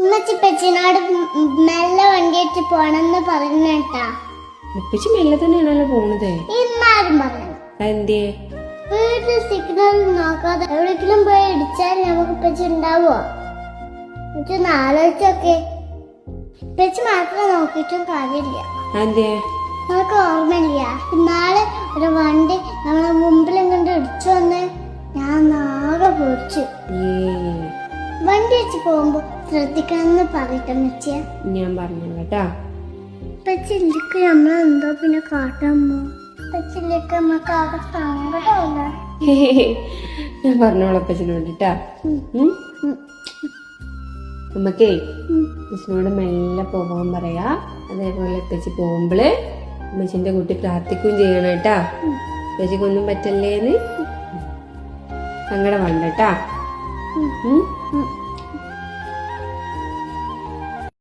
ഉമ്മച്ചി പെച്ചിനോട് മെല്ലെ വണ്ടിയിട്ട് പോണെന്ന് പറഞ്ഞേട്ടാ ഉപ്പച്ചി മെല്ലെ തന്നെയാണല്ലോ പോണത്. ഇന്നാരും പറഞ്ഞു എന്തേ വീട്ടിൽ സിഗ്നൽ നോക്കാതെ എവിടെയെങ്കിലും പോയി ഇടിച്ചാൽ നമുക്ക് ഉപ്പച്ചി ഉണ്ടാവോ എനിക്കൊന്ന് ആലോചിച്ചൊക്കെ. ഉപ്പച്ചി മാത്രം നോക്കിയിട്ടും കാര്യമില്ല. എന്തേ നമുക്ക് ഓർമ്മയില്ല. നാളെ ഒരു വണ്ടി നമ്മളെ മുമ്പിലും കണ്ട് ഇടിച്ചു വന്ന് ഞാൻ ആകെ പൊടിച്ചു. വണ്ടി വെച്ച് പോകുമ്പോ ശ്രദ്ധിക്കണമെന്ന് പറയട്ടെ മച്ചിയ ഞാൻ പറഞ്ഞു കേട്ടാ. നമ്മൾ നമ്മളെന്തോ പിന്നെ കാട്ടുമ്പോ പച്ചില്ലിക്ക് നമുക്ക് ആകെ സങ്കടമല്ല ഞാൻ പറഞ്ഞോളാം ഉം? നമുക്കേ അച്ഛനോട് മെല്ലെ പോകാൻ പറയാ. അതേപോലെ അപ്പച്ചി പോകുമ്പോൾ അമ്മച്ചിന്റെ കുട്ടി പ്രാർത്ഥിക്കുകയും ചെയ്യണം കേട്ടാ. അപ്പച്ചിക്കൊന്നും പറ്റല്ലേന്ന്? സങ്കടം വേണ്ട കേട്ടാ.